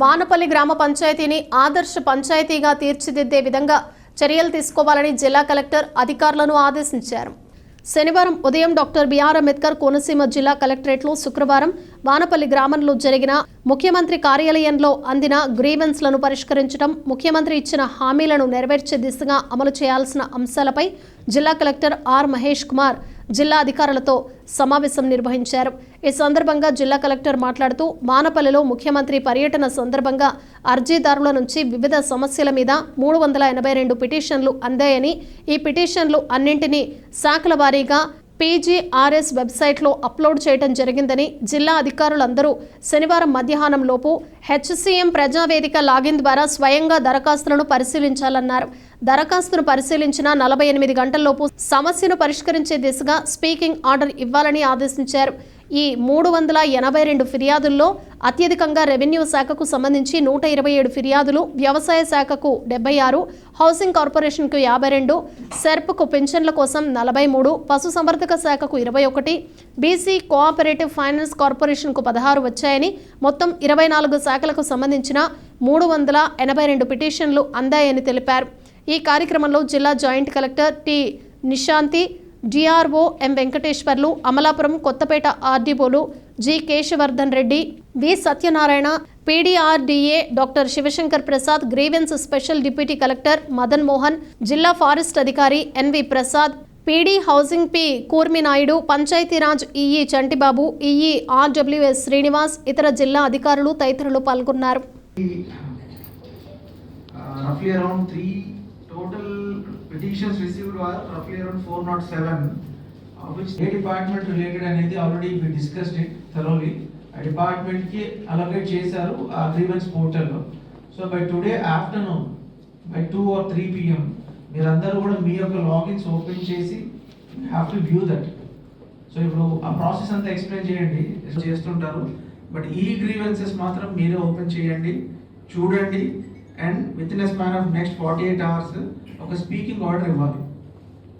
వానపల్లి గ్రామ పంచాయతీని ఆదర్శ పంచాయతీగా తీర్చిదిద్దే విధంగా చర్యలు తీసుకోవాలని జిల్లా కలెక్టర్ అధికారులను ఆదేశించారు. శనివారం ఉదయం డాక్టర్ బిఆర్ అంబేద్కర్ కోనసీమ జిల్లా కలెక్టరేట్లో శుక్రవారం వానపల్లి గ్రామంలో జరిగిన ముఖ్యమంత్రి కార్యాలయంలో అందిన గ్రీవెన్స్లను పరిష్కరించడం ముఖ్యమంత్రి ఇచ్చిన హామీలను నెరవేర్చే దిశగా అమలు చేయాల్సిన అంశాలపై జిల్లా కలెక్టర్ ఆర్ మహేష్ కుమార్ జిల్లా అధికారులతో సమావేశం నిర్వహించారు. ఈ సందర్భంగా జిల్లా కలెక్టర్ మాట్లాడుతూ మానపల్లెలో ముఖ్యమంత్రి పర్యటన సందర్భంగా అర్జీదారుల నుంచి వివిధ సమస్యల మీద మూడు వందల ఎనభై రెండు పిటిషన్లు అందాయని ఈ పిటిషన్లు అన్నింటినీ శాఖల వారీగా పీజీఆర్ఎస్ వెబ్సైట్లో అప్లోడ్ చేయడం జరిగిందని జిల్లా అధికారులందరూ శనివారం మధ్యాహ్నం లోపు హెచ్సిఎం ప్రజావేదిక లాగిన్ ద్వారా స్వయంగా దరఖాస్తులను పరిశీలించాలన్నారు. దరఖాస్తును పరిశీలించిన నలభై ఎనిమిది గంటల్లోపు సమస్యను పరిష్కరించే దిశగా స్పీకింగ్ ఆర్డర్ ఇవ్వాలని ఆదేశించారు. ఈ మూడు వందల ఎనభై రెండు ఫిర్యాదుల్లో అత్యధికంగా రెవెన్యూ శాఖకు సంబంధించి నూట ఇరవై ఏడు ఫిర్యాదులు వ్యవసాయ శాఖకు డెబ్బై ఆరు హౌసింగ్ కార్పొరేషన్కు యాభై రెండు సెర్ప్కు పెన్షన్ల కోసం నలభై మూడు పశుసంవర్ధక శాఖకు ఇరవై ఒకటి బీసీ కోఆపరేటివ్ ఫైనాన్స్ కార్పొరేషన్కు పదహారు వచ్చాయని మొత్తం ఇరవై నాలుగు శాఖలకు సంబంధించిన మూడు వందల ఎనభై రెండు పిటిషన్లు అందాయని తెలిపారు. ఈ కార్యక్రమంలో జిల్లా joint collector T Nishanthi DRO M Venkateswarlu Amalapuram Kothapeta ఆర్డీఓలు G Keshavardhan Reddy V Satyanarayana PDRDA doctor Shivashankar Prasad grievance special deputy collector Madan Mohan జిల్లా ఫారెస్ట్ అధికారి NV Prasad PD housing P Kurminaidu Panchayati Raj EE Chantibabu EE RWS Srinivas ఇతర జిల్లా అధికారులు తదితరులు పాల్గొన్నారు. Total roughly around three total petitions received were roughly around uh, which ఏ department related అనేది already we discussed it thoroughly ఆ డిపార్ట్మెంట్కి allocate చేశారు ఆ గ్రీవెన్స్ పోర్టల్లో so by today afternoon by two or three PM మీరందరూ కూడా మీ యొక్క లాగిన్స్ ఓపెన్ చేసి have to view that so ఇప్పుడు ఆ ప్రాసెస్ అంతా ఎక్స్ప్లెయిన్ చేయండి చేస్తుంటారు. బట్ ఈ గ్రీవెన్సెస్ మాత్రం మీరే ఓపెన్ చేయండి చూడండి. and with in a span of next forty eight hours ఒక స్పీకింగ్ ఆర్డర్ ఇవ్వాలి